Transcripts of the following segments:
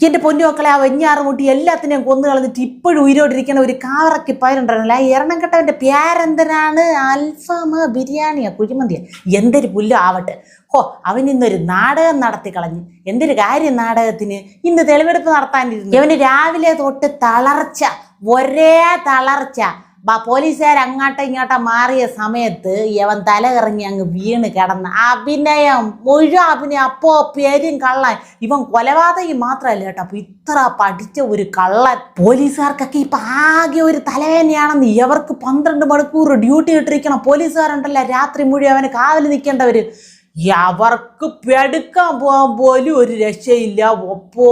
എന്റെ പൊന്നു മക്കളെ ആ വെഞ്ഞാറ് മുട്ടി എല്ലാത്തിനെയും കൊന്നു കളഞ്ഞിട്ട് ഇപ്പോഴും ഉയരോടിരിക്കുന്ന ഒരു കാവറക്കി പയറുണ്ടായിരുന്നില്ല ആ എറണംകെട്ടവന്റെ പേരെന്തരാണ് അൽഫാമ ബിരിയാണിയാ കുഴിമന്തിയാ. എന്തൊരു പുല്ല് ആവട്ടെ. ഹോ അവൻ ഇന്നൊരു നാടകം നടത്തി കളഞ്ഞു. എന്തൊരു കാര്യം നാടകത്തിന്? ഇന്ന് തെളിവെടുപ്പ് നടത്താനിരുന്നു. ഇവന് രാവിലെ തൊട്ട് തളർച്ച ഒരേ തളർച്ച. പോലീസുകാർ അങ്ങോട്ടും ഇങ്ങോട്ടും മാറിയ സമയത്ത് ഇവൻ തല കറങ്ങി അങ്ങ് വീണ് കിടന്ന് അഭിനയം മുഴുവൻ അഭിനയം. അപ്പോ പേരും കള്ളൻ. ഇവൻ കൊലപാതകി മാത്രമല്ല കേട്ടോ. അപ്പൊ ഇത്ര പഠിച്ച ഒരു കള്ളൻ. പോലീസുകാർക്കൊക്കെ ഇപ്പൊ ആകെ ഒരു തലവേനയാണെന്ന് ഇവർക്ക് പന്ത്രണ്ട് മണിക്കൂർ ഡ്യൂട്ടി ഇട്ടിരിക്കണം. പോലീസുകാരുണ്ടല്ലോ രാത്രി മുഴുവൻ അവന് കാവൽ നിൽക്കേണ്ടവര്. അവർക്ക് പെടുക്കാൻ പോകാൻ പോലും ഒരു രക്ഷയില്ല. ഒപ്പോ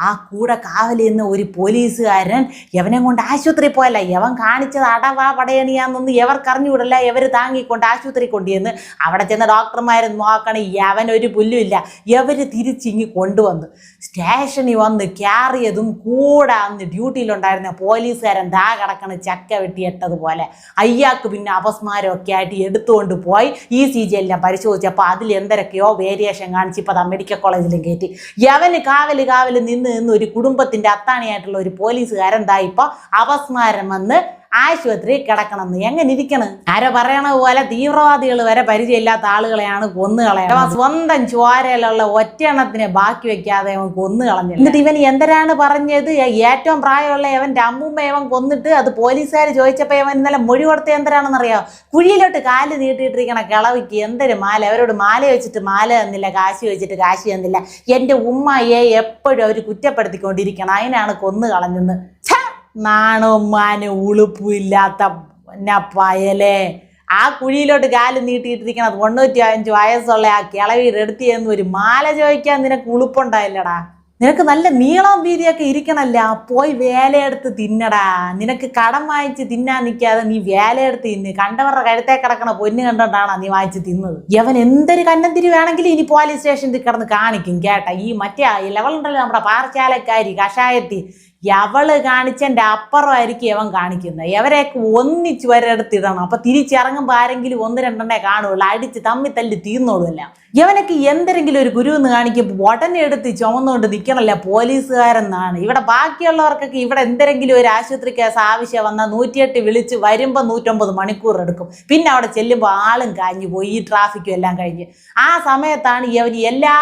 ആ കൂടെ കാവലിന്ന് ഒരു പോലീസുകാരൻ യവനെ കൊണ്ട് ആശുപത്രി പോയല്ല. യവൻ കാണിച്ചത് അടവാ പടയണിയാന്നൊന്നും എവർക്കറിഞ്ഞുവിടല്ല എവർ താങ്ങിക്കൊണ്ട് ആശുപത്രി കൊണ്ടുവന്ന് അവിടെ ചെന്ന ഡോക്ടർമാർ നോക്കണേ. യവൻ ഒരു പുല്ലുമില്ല എവർ തിരിച്ചിങ്ങി കൊണ്ടുവന്ന്. സ്റ്റേഷനിൽ വന്ന് കയറിയതും കൂടെ അന്ന് ഡ്യൂട്ടിയിലുണ്ടായിരുന്ന പോലീസുകാരൻ ദാ കിടക്കണ ചക്ക വെട്ടിയിട്ടതുപോലെ അയ്യാക്ക് പിന്നെ അപസ്മാരമൊക്കെ ആയിട്ട് എടുത്തുകൊണ്ട് പോയി. ഈ സി ജി എല്ലാം പരിശോധിച്ചപ്പോൾ അതിൽ എന്തൊക്കെയോ വേരിയേഷൻ കാണിച്ച് ഇപ്പം അമേരിക്ക കോളേജിലും കയറ്റി യവന് കാവൽ കാവൽ നിന്ന് നിന്ന് ഒരു കുടുംബത്തിന്റെ അത്താണിയായിട്ടുള്ള ഒരു പോലീസുകാരൻ ദാ ഇപ്പോൾ അപസ്മാരം വന്ന് ആശുപത്രി കിടക്കണം എങ്ങനെ ഇരിക്കണ്? ആരോ പറയണ പോലെ തീവ്രവാദികൾ വരെ പരിചയമില്ലാത്ത ആളുകളെയാണ് കൊന്നു കളയണം സ്വന്തം ചോരയിലുള്ള ഒറ്റയെണ്ണത്തിനെ ബാക്കി വെക്കാതെ അവൻ കൊന്നു കളഞ്ഞു എന്നിട്ട് ഇവൻ എന്തരാണ് പറഞ്ഞത്? ഏറ്റവും പ്രായമുള്ള അവന്റെ അമ്മൂമ്മ അവൻ കൊന്നിട്ട് അത് പോലീസുകാർ ചോദിച്ചപ്പോ അവൻ ഇന്നലെ മൊഴി കൊടുത്ത എന്തരാണെന്നറിയാം കുഴിയിലോട്ട് കാൽ നീട്ടിയിട്ടിരിക്കണ കിളവിക്ക് എന്തൊരു മാല? അവരോട് മാല വെച്ചിട്ട് മാല തന്നില്ല കാശി വെച്ചിട്ട് കാശി തന്നില്ല. എന്റെ ഉമ്മയെ എപ്പോഴും അവർ കുറ്റപ്പെടുത്തിക്കൊണ്ടിരിക്കണം. അതിനാണ് കൊന്നു കളഞ്ഞെന്ന്! നാണവും മാനും ഉളുപ്പും ഇല്ലാത്ത പയലേ. ആ കുഴിയിലോട്ട് കാൽ നീട്ടിയിട്ടിരിക്കണത് തൊണ്ണൂറ്റി അഞ്ച് വയസ്സുള്ള ആ കിളവിയുടെ എടുത്തി എന്ന് ഒരു മാല ചോദിക്കാൻ നിനക്ക് ഉളുപ്പുണ്ടായില്ലടാ. നിനക്ക് നല്ല നീളം വീതിയൊക്കെ ഇരിക്കണല്ല. പോയി വേലയെടുത്ത് തിന്നടാ. നിനക്ക് കടം വാങ്ങിച്ച് തിന്നാൻ നിൽക്കാതെ നീ വേലയെടുത്ത് തിന്ന്. കണ്ടവരുടെ കഴുത്തേ കിടക്കണ പൊന്ന് കണ്ടോണ്ടാണ് നീ വാങ്ങിച്ച് തിന്നത്? യവൻ എന്തൊരു കന്നന്തിരി വേണമെങ്കിലും ഇനി പോലീസ് സ്റ്റേഷനിൽ കിടന്ന് കാണിക്കും കേട്ടാ. ഈ മറ്റേ ലെവലുണ്ടല്ലോ നമ്മുടെ പാറശാലക്കാരി കഷായത്തി. യവൾ കാണിച്ചതിന്റെ അപ്പുറമായിരിക്കും യവൻ കാണിക്കുന്നത്. എവരെയൊക്കെ ഒന്നിച്ച് ഒരിടത്തിടണം അപ്പൊ തിരിച്ചിറങ്ങുമ്പോൾ ആരെങ്കിലും ഒന്ന് രണ്ടെണ്ണേ കാണുള്ളൂ. അടിച്ച് തമ്മി തല്ലി തീർന്നോളുമല്ല ഇവനൊക്കെ എന്തെങ്കിലും ഒരു ഗുരു എന്ന് കാണിക്കുമ്പോൾ ഉടനെ എടുത്ത് ചുമന്നുകൊണ്ട് നിൽക്കണല്ല പോലീസുകാരെന്നാണ്. ഇവിടെ ബാക്കിയുള്ളവർക്കൊക്കെ ഇവിടെ എന്തെങ്കിലും ഒരു ആശുപത്രി കേസ് ആവശ്യം വന്നാൽ നൂറ്റിയെട്ട് വിളിച്ച് വരുമ്പോൾ നൂറ്റമ്പത് മണിക്കൂർ എടുക്കും. പിന്നെ അവിടെ ചെല്ലുമ്പോൾ ആളും കാഞ്ഞു പോയി. ഈ ട്രാഫിക്കും എല്ലാം കഴിഞ്ഞ്. ആ സമയത്താണ് ഇവൻ എല്ലാ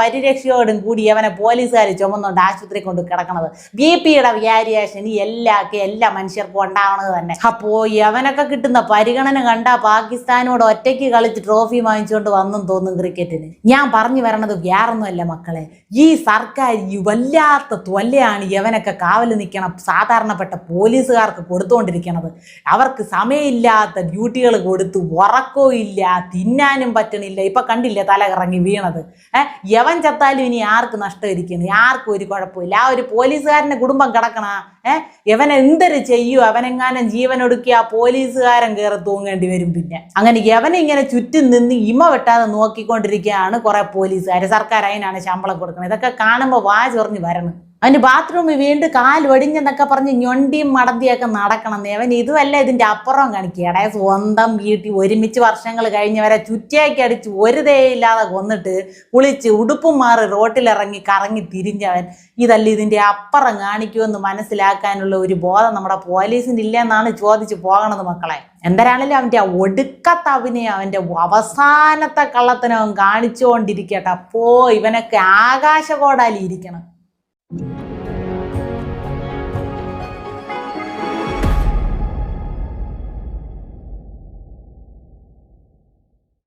പരിരക്ഷയോടും കൂടി ഇവനെ പോലീസുകാർ ചുമന്നുകൊണ്ട് ആശുപത്രി കൊണ്ട് കിടക്കണത്. ബി പിയുടെ വ്യാരിയേഷൻ എല്ലാക്കെ എല്ലാ മനുഷ്യർക്കും ഉണ്ടാവണത് തന്നെ. അപ്പോ യവനൊക്കെ കിട്ടുന്ന പരിഗണന കണ്ട പാകിസ്ഥാനോട് ഒറ്റയ്ക്ക് കളിച്ച് ട്രോഫി വാങ്ങിച്ചുകൊണ്ട് വന്നും തോന്നും ക്രിക്കറ്റിന്. ഞാൻ പറഞ്ഞു വരണത് വേറൊന്നുമല്ല മക്കളെ. ഈ സർക്കാർ ഈ വല്ലാത്ത തൊല്ലയാണ് യവനൊക്കെ കാവൽ നിൽക്കണം സാധാരണപ്പെട്ട പോലീസുകാർക്ക് കൊടുത്തുകൊണ്ടിരിക്കണത് അവർക്ക് സമയമില്ലാത്ത ഡ്യൂട്ടികൾ കൊടുത്തു ഉറക്കവും ഇല്ല തിന്നാനും പറ്റണില്ല ഇപ്പൊ കണ്ടില്ലേ തല കറങ്ങി വീണത്. ഏഹ് യവൻ ചത്താലും ഇനി ആർക്ക് നഷ്ടമായിരിക്കുന്നു ആർക്കും ഒരു കുഴപ്പമില്ല. ആ ഒരു പോലീസുകാരന്റെ കുടുംബം കിടക്കണ ഏ? ഇവൻ എന്തൊരു ചെയ്യൂ? അവനെങ്ങാനും ജീവൻ ഒടുക്കി ആ പോലീസുകാരൻ കയറി തൂങ്ങേണ്ടി വരും പിന്നെ. അങ്ങനെ യവനെ ഇങ്ങനെ ചുറ്റും നിന്ന് ഇമ വെട്ടാതെ നോക്കിക്കൊണ്ടിരിക്കുകയാണ് കുറെ പോലീസുകാർ സർക്കാർ അതിനാണ് ശമ്പളം കൊടുക്കുന്നത് ഇതൊക്കെ കാണുമ്പോൾ വാ ചൊറിഞ്ഞ് വരണം. അവന് ബാത്റൂമിൽ വീണ്ടും കാൽ ഒടിഞ്ഞെന്നൊക്കെ പറഞ്ഞ് ഞൊണ്ടിയും മടന്തിയൊക്കെ നടക്കണം അവൻ ഇതുമല്ല ഇതിന്റെ അപ്പുറം കാണിക്കുകയുടെ സ്വന്തം വീട്ടിൽ ഒരുമിച്ച് വർഷങ്ങൾ കഴിഞ്ഞവരെ ചുറ്റിയാക്കി അടിച്ച് ഒരു തേയില്ലാതെ കൊന്നിട്ട് കുളിച്ച് ഉടുപ്പും മാറി റോട്ടിലിറങ്ങി കറങ്ങി തിരിഞ്ഞവൻ. ഇതല്ല ഇതിന്റെ അപ്പുറം കാണിക്കുമെന്ന് മനസ്സിലാക്കാനുള്ള ഒരു ബോധം നമ്മുടെ പോലീസിന് ഇല്ലെന്നാണ് ചോദിച്ച് പോകണത് മക്കളെ. എന്തരാണെങ്കിലും അവന്റെ ആ ഒടുക്കത്തെ അഭിനയം? അവന്റെ അവസാനത്തെ കള്ളത്തിനവൻ കാണിച്ചുകൊണ്ടിരിക്കട്ടെ. അപ്പോ ഇവനൊക്കെ ആകാശകോടാലി ഇരിക്കണം.